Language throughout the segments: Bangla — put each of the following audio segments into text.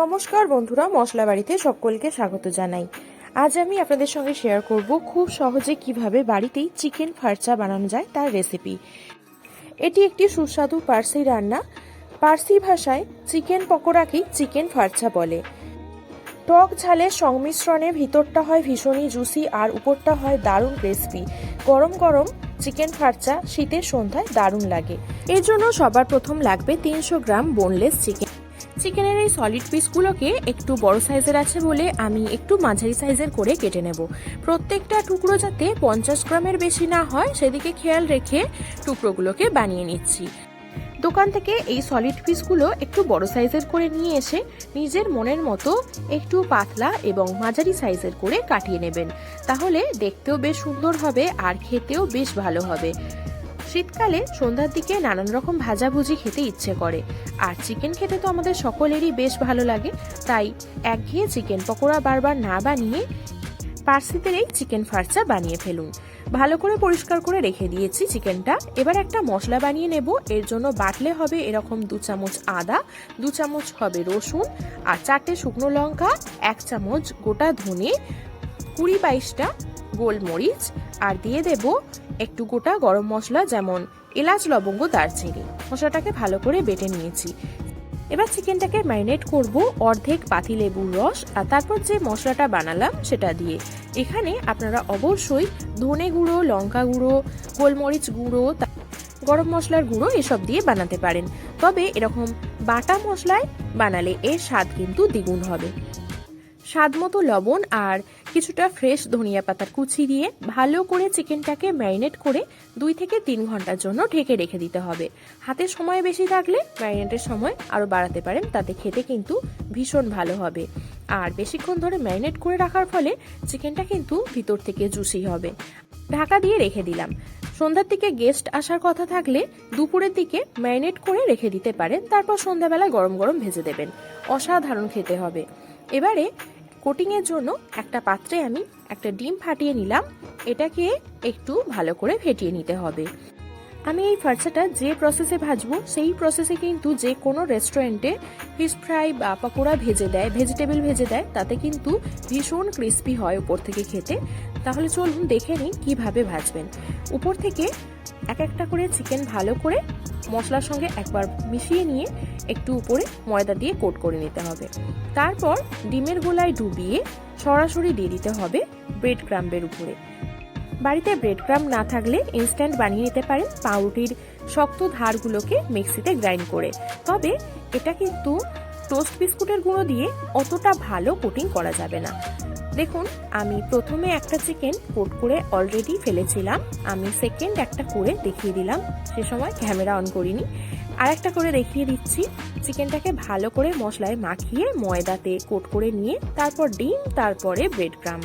নমস্কার বন্ধুরা মশলা বাড়িতে সকলকে স্বাগত জানাই। আজ আমি আপনাদের সঙ্গে শেয়ার করব খুব সহজে কীভাবে বাড়িতেই চিকেন ফার্চা বানানো যায় তার রেসিপি এটি একটি সুস্বাদু পার্সি রান্না। পার্সি ভাষায় চিকেন পকোড়াকেই চিকেন ফার্চা বলে। টক ঝালের সংমিশ্রণে ভিতরটা হয় ভীষণই জুসি আর উপরটা হয় দারুণ ক্রিসপি গরম গরম চিকেন ফার্চা শীতের সন্ধ্যায় দারুণ লাগে। এর জন্য সবার প্রথম লাগবে তিনশো গ্রাম বোনলেস চিকেন চিকেনের এই সলিড পিসগুলোকে একটু বড় সাইজের আছে বলে আমি একটু মাঝারি সাইজের করে কেটে নেব। প্রত্যেকটা টুকরো যাতে পঞ্চাশ গ্রামের বেশি না হয়, সেদিকে খেয়াল রেখে টুকরোগুলোকে বানিয়ে নিচ্ছি। দোকান থেকে এই সলিড পিসগুলো একটু বড় সাইজের করে নিয়ে এসে নিজের মনের মতো একটু পাতলা এবং মাঝারি সাইজের করে কাটিয়ে নেবেন। তাহলে দেখতেও বেশ সুন্দর হবে আর খেতেও বেশ ভালো হবে। শীতকালে সন্ধ্যার দিকে নানান রকম ভাজাভুজি খেতে ইচ্ছে করে। আর চিকেন খেতে তো আমাদের সকলেরই বেশ ভালো লাগে। তাই একঘেয়ে চিকেন পকোড়া বারবার না বানিয়ে পার্সিদের এই চিকেন ফার্চা বানিয়ে ফেলুন। ভালো করে পরিষ্কার করে রেখে দিয়েছি চিকেনটা এবার একটা মশলা বানিয়ে নেব। এর জন্য বাটলে হবে এরকম দু চামচ আদা, দু চামচ হবে রসুন আর চারটে শুকনো লঙ্কা, এক চামচ গোটা ধনে, কুড়ি বাইশটা গোলমরিচ আর দিয়ে দেব একটু গোটা গরম মশলা যেমন এলাচ, লবঙ্গ, দারচিনি। মশলাটাকে ভালো করে বেটে নিয়েছি। এবার চিকেনটাকে ম্যারিনেট করব অর্ধেক পাতি লেবুর রস আর তারপর যে মশলাটা বানালাম সেটা দিয়ে। এখানে আপনারা অবশ্যই ধনে গুঁড়ো, লঙ্কা গুঁড়ো, গোলমরিচ গুঁড়ো গরম মশলার গুঁড়ো এসব দিয়ে বানাতে পারেন। তবে এরকম বাটা মশলায় বানালে এর স্বাদ কিন্তু দ্বিগুণ হবে। স্বাদ মতো লবণ আর কিছুটা ফ্রেশ ধনিয়া পাতার কুচি দিয়ে ভালো করে চিকেনটাকে ম্যারিনেট করে দুই থেকে তিন ঘণ্টার জন্য ঢেকে রেখে দিতে হবে। হাতে সময় বেশি থাকলে ম্যারিনেটের সময় আরও বাড়াতে পারেন, তাতে খেতে কিন্তু ভীষণ ভালো হবে। আর বেশিক্ষণ ধরে ম্যারিনেট করে রাখার ফলে চিকেনটা কিন্তু ভিতর থেকে জুসি হবে। ঢাকা দিয়ে রেখে দিলাম। সন্ধ্যার দিকে গেস্ট আসার কথা থাকলে দুপুরের দিকে ম্যারিনেট করে রেখে দিতে পারেন, তারপর সন্ধ্যাবেলা গরম গরম ভেজে দেবেন। অসাধারণ খেতে হবে। এবারে কোটিংয়ের জন্য একটা পাত্রে আমি একটা ডিম ফাটিয়ে নিলাম। এটাকে একটু ভালো করে ফেটিয়ে নিতে হবে। আমি এই ফার্চাটা যে প্রসেসে ভাজবো, সেই প্রসেসে কিন্তু যে কোনো রেস্টুরেন্টে ফিশ ফ্রাই বা পকোড়া ভেজে দেয় ভেজিটেবল ভেজে দেয়, তাতে কিন্তু ভীষণ ক্রিস্পি হয় উপর থেকে খেতে। তাহলে চলুন দেখে নিন কীভাবে ভাজবেন। উপর থেকে এক একটা করে চিকেন ভালো করে মশলার সঙ্গে একবার মিশিয়ে নিয়ে একটু উপরে ময়দা দিয়ে কোট করে নিতে হবে। তারপর ডিমের গোলায় ডুবিয়ে সরাসরি দিয়ে দিতে হবে ব্রেড ক্রাম্বের উপরে। বাড়িতে ব্রেড ক্রাম্ব না থাকলে ইনস্ট্যান্ট বানিয়ে নিতে পারেন পাউরুটির শক্ত ধারগুলোকে মিক্সিতে গ্রাইন্ড করে। তবে এটা কিন্তু টোস্ট বিস্কুটের গুঁড়ো দিয়ে অতটা ভালো কোটিং করা যাবে না। দেখুন, আমি প্রথমে একটা চিকেন কোট করে অলরেডি ফেলেছিলাম। আমি সেকেন্ড একটা করে দেখিয়ে দিলাম। সে সময় ক্যামেরা অন করিনি। আর একটা করে দেখিয়ে দিচ্ছি। চিকেনটাকে ভালো করে মশলায় মাখিয়ে ময়দাতে কোট করে নিয়ে তারপর ডিম, তারপরে ব্রেড ক্রাম্ব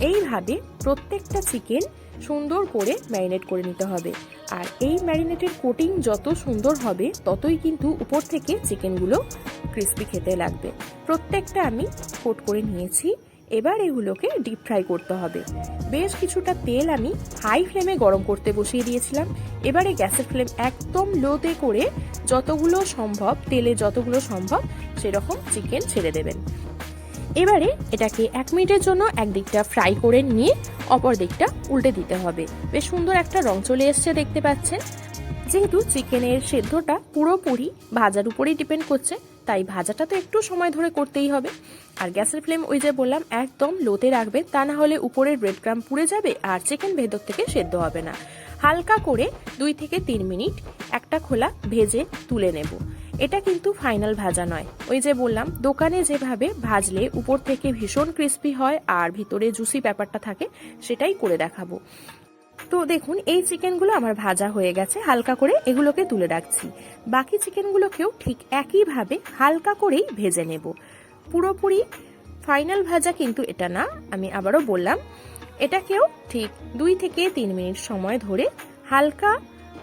এইভাবে প্রত্যেকটা চিকেন সুন্দর করে ম্যারিনেট করে নিতে হবে। আর এই ম্যারিনেটের কোটিং যত সুন্দর হবে, ততই কিন্তু উপর থেকে চিকেনগুলো ক্রিস্পি খেতে লাগবে। প্রত্যেকটা আমি কোট করে নিয়েছি। এবার এগুলোকে ডিপ ফ্রাই করতে হবে। বেশ কিছুটা তেল আমি হাই ফ্লেমে গরম করতে বসিয়ে দিয়েছিলাম। এবারে গ্যাসের ফ্লেম একদম লোতে করে যতগুলো সম্ভব, তেলে যতগুলো সম্ভব সেরকম চিকেন ছেড়ে দেবেন। এবারে এটাকে এক মিনিটের জন্য একদিকটা ফ্রাই করে নিয়ে অপর দিকটা উল্টে দিতে হবে। বেশ সুন্দর একটা রং চলে এসছে দেখতে পাচ্ছেন। যেহেতু চিকেনের সেদ্ধটা পুরোপুরি ভাজার উপরেই ডিপেন্ড করছে, তাই ভাজাটা তো একটু সময় ধরে করতেই হবে। আর গ্যাসের ফ্লেম ওই যে বললাম, একদম লোতে রাখবে, তা না হলে উপরের ব্রেড ক্রাম পুড়ে যাবে আর চিকেন ভেতর থেকে সেদ্ধ হবে না। হালকা করে দুই থেকে তিন মিনিট একটা খোলা ভেজে তুলে নেব। এটা কিন্তু ফাইনাল ভাজা নয়। ওই যে বললাম, দোকানে যেভাবে ভাজলে উপর থেকে ভীষণ ক্রিস্পি হয় আর ভিতরে জুসি ব্যাপারটা থাকে, সেটাই করে দেখাবো। তো দেখুন, এই চিকেনগুলো আমার ভাজা হয়ে গেছে, হালকা করে এগুলোকে তুলে রাখছি। বাকি চিকেনগুলোকেও ঠিক একইভাবে হালকা করেই ভেজে নেব। পুরোপুরি ফাইনাল ভাজা কিন্তু এটা না, আমি আবারও বললাম, এটাকেও ঠিক দুই থেকে তিন মিনিট সময় ধরে হালকা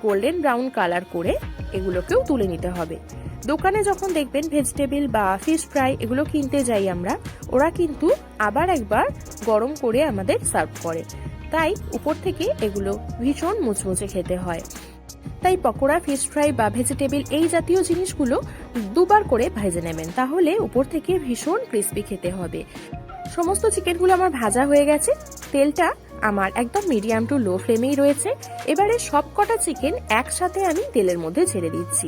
গোল্ডেন ব্রাউন কালার করে এগুলোকেও তুলে নিতে হবে। দোকানে যখন দেখবেন ভেজিটেবল বা ফিশ ফ্রাই এগুলো কিনতে যাই আমরা, ওরা কিন্তু আবার একবার গরম করে আমাদের সার্ভ করে। তাই উপর থেকে এগুলো ভীষণ মুচমুচে খেতে হয়। তাই পকোড়া ফিশ ফ্রাই বা ভেজিটেবল এই জাতীয় জিনিসগুলো দুবার করে ভেজে নেবেন। তাহলে উপর থেকে ভীষণ ক্রিস্পি খেতে হবে। সমস্ত চিকেনগুলো আমার ভাজা হয়ে গেছে। তেলটা আমার একদম মিডিয়াম টু লো ফ্লেমেই রয়েছে। এবারে সব কটা চিকেন একসাথে আমি তেলের মধ্যে ছেড়ে দিচ্ছি।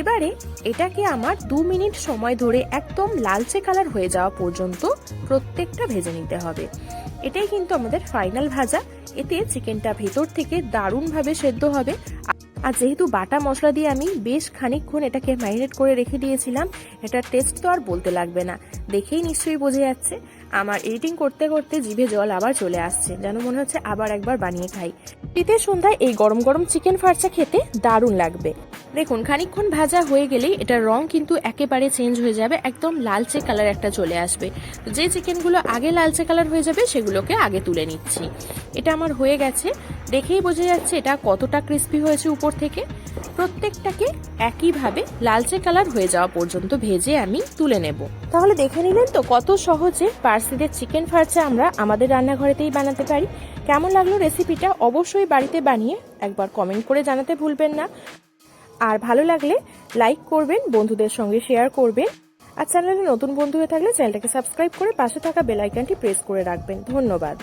এবারে এটাকে আমার দু মিনিট সময় ধরে একদম লালচে কালার হয়ে যাওয়া পর্যন্ত প্রত্যেকটা ভেজে নিতে হবে। এটাই কিন্তু আমাদের ফাইনাল ভাজা। এতে চিকেনটা ভেতর থেকে দারুণভাবে সেদ্ধ হবে। আর যেহেতু বাটা মশলা দিয়ে আমি বেশ খানিকক্ষণ এটাকে ম্যারিনেট করে রেখে দিয়েছিলাম, এটার টেস্ট তো আর বলতে লাগবে না। দেখেই নিশ্চয়ই বোঝা যাচ্ছে। আমার এডিটিং করতে করতে জিভে জল আবার চলে আসছে। যেন মনে হচ্ছে আবার একবার বানিয়ে খাই। শীতের সন্ধ্যায় এই গরম গরম চিকেন ফার্চা খেতে দারুণ লাগবে। দেখুন, খানিকক্ষণ ভাজা হয়ে গেলেই এটার রং কিন্তু একেবারে চেঞ্জ হয়ে যাবে, একদম লালচে কালার একটা চলে আসবে। যে চিকেনগুলো আগে লালচে কালার হয়ে যাবে, সেগুলোকে আগে তুলে নিচ্ছি। এটা আমার হয়ে গেছে। দেখেই বোঝা যাচ্ছে এটা কতটা ক্রিস্পি হয়েছে উপর থেকে। প্রত্যেকটাকে একইভাবে লালচে কালার হয়ে যাওয়া পর্যন্ত ভেজে আমি তুলে নেব। তাহলে দেখে নিলেন তো কত সহজে পার্সিদের চিকেন ফার্চা আমরা আমাদের রান্নাঘরেতেই বানাতে পারি। কেমন লাগল রেসিপিটা অবশ্যই বাড়িতে বানিয়ে একবার কমেন্ট করে জানাতে ভুলবেন না। আর ভালো লাগলে লাইক করবেন, বন্ধুদের সঙ্গে শেয়ার করবেন। আর চ্যানেলে নতুন বন্ধু হয়ে থাকলে চ্যানেলটাকে সাবস্ক্রাইব করে পাশে থাকা বেল আইকনটি প্রেস করে রাখবেন। ধন্যবাদ।